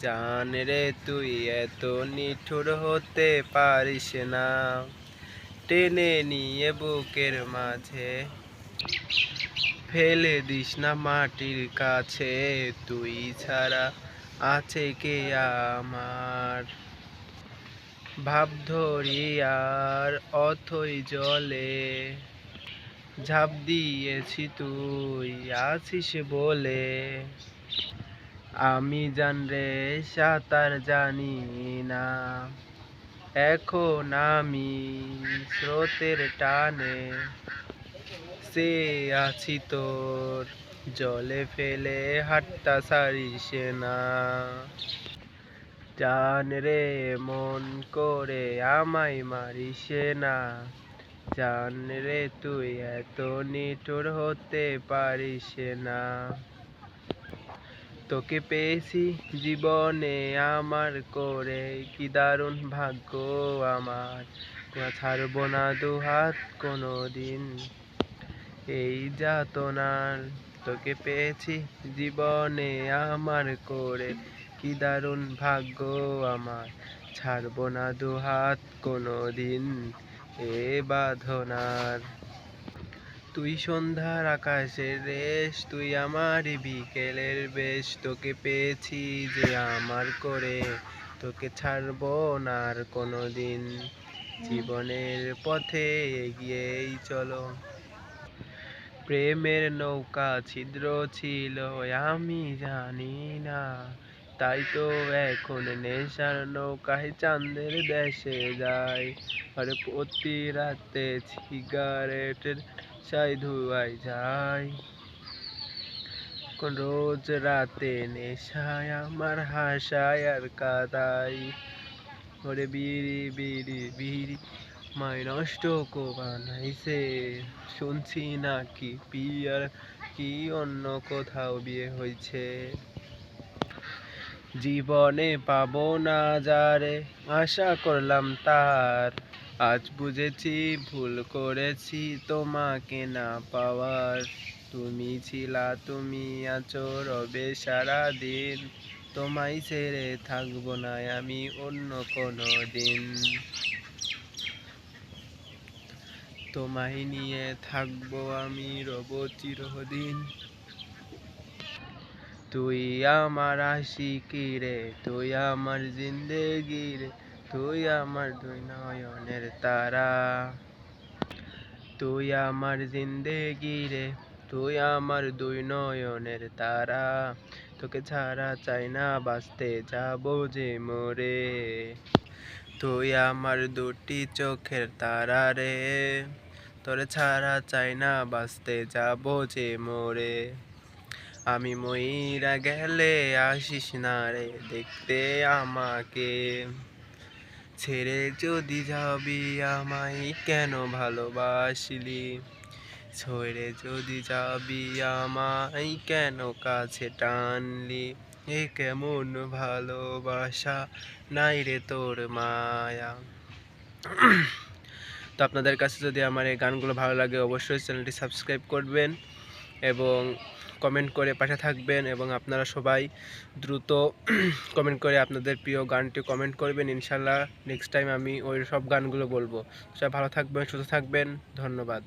জান রে তুই এত নিঠুর হতে পারিস না। টেনে নিয়ে বুকের মাঝে। ফেলে দিস না মাটির কাছে। তুই ছাড়া আছে কে আমার? ভাব ধরি আর অথই জলে। ঝাঁপ দিয়েছি তুই, আছিস বলে। আমি জান রে সাঁতার জানি না। এখন আমি স্রোতের টানে। সে আছি তোর, জলে ফেলে হাট্টা সারিস না। জান রে মন করে আমায় মারিস না। জান রে তুই এত নিঠুর হতে পারিস না। তোকে পেয়েছি জীবনে আমার করে। কি দারুণ ভাগ্য আমার। ছাড়বো না দু হাত কোনো দিন এই যাতনার তোকে পেয়েছি জীবনে আমার করে। কি দারুণ ভাগ্য আমার। ছাড়বো না দু হাত কোনো দিন এ বাঁধনার তুই সন্ধ্যার আকাশের রেশ তুই আমার বিকেলের বেশ। তোকে পেয়েছি যে আমার করে, তোকে ছাড়বো না আর কোনো দিন জীবনের পথে এগিয়েই চলো। প্রেমের নৌকা ছিদ্র ছিল, আমি জানি না তাই তো এখন নেশার নৌকায় চাঁদের দেশে যায় আর প্রতি রাতে সিগারেটের ছাই ধুয়াই যায় রোজ রাতে নেশায় আমার হাসায় আর কাদাই ওরে বিড়ি বিড়ি বিড়ি মায় নষ্ট বানাইছে শুনছি নাকি পিয়ার কি অন্য কোথাও বিয়ে হয়েছে জীবনে পাবো না যারে, আশা করলাম তার। আজ বুঝেছি, ভুল করেছি, তোমাকে না পাওয়ার। তুমি ছিলা, তুমি আছো, রবে সারা দিন তোমায় ছেড়ে থাকব না আমি অন্য কোনো দিন। তোমায় নিয়ে থাকব আমি রব চিরদিন। তুই আমার আশিকি রে, তুই আমার জিন্দেগি রে, তুই আমার দুই নয়নের তারা। তুই আমার জিন্দেগি রে, তুই আমার দুই নয়নের তারা। তোকে ছাড়া চাই না, বাঁচতে যাব যে মোরে। তুই আমার দুটি চোখের তারা রে, তোরে ছাড়া চাই না, বাঁচতে যাব যে মোরে। আমি ময়রা গেলে আসিস না রে, দেখতে আমাকে। ছেড়ে যদি যাবি আমায় কেন ভালোবাসলি? ছেড়ে যদি যাবি আমায় কেন কাছে টানলি? এ কেমন ভালোবাসা, নাই রে তোর মায়া। তো আপনাদের কাছে যদি আমার এই গানগুলো ভালো লাগে, অবশ্যই চ্যানেলটি সাবস্ক্রাইব করবেন এবং কমেন্ট করে পাশে থাকবেন এবং আপনারা সবাই দ্রুত কমেন্ট করে আপনাদের প্রিয় গানটি কমেন্ট করবেন। ইনশাল্লাহ নেক্সট টাইম আমি ওই সব গানগুলো বলব। সবাই ভালো থাকবেন, সুস্থ থাকবেন। ধন্যবাদ।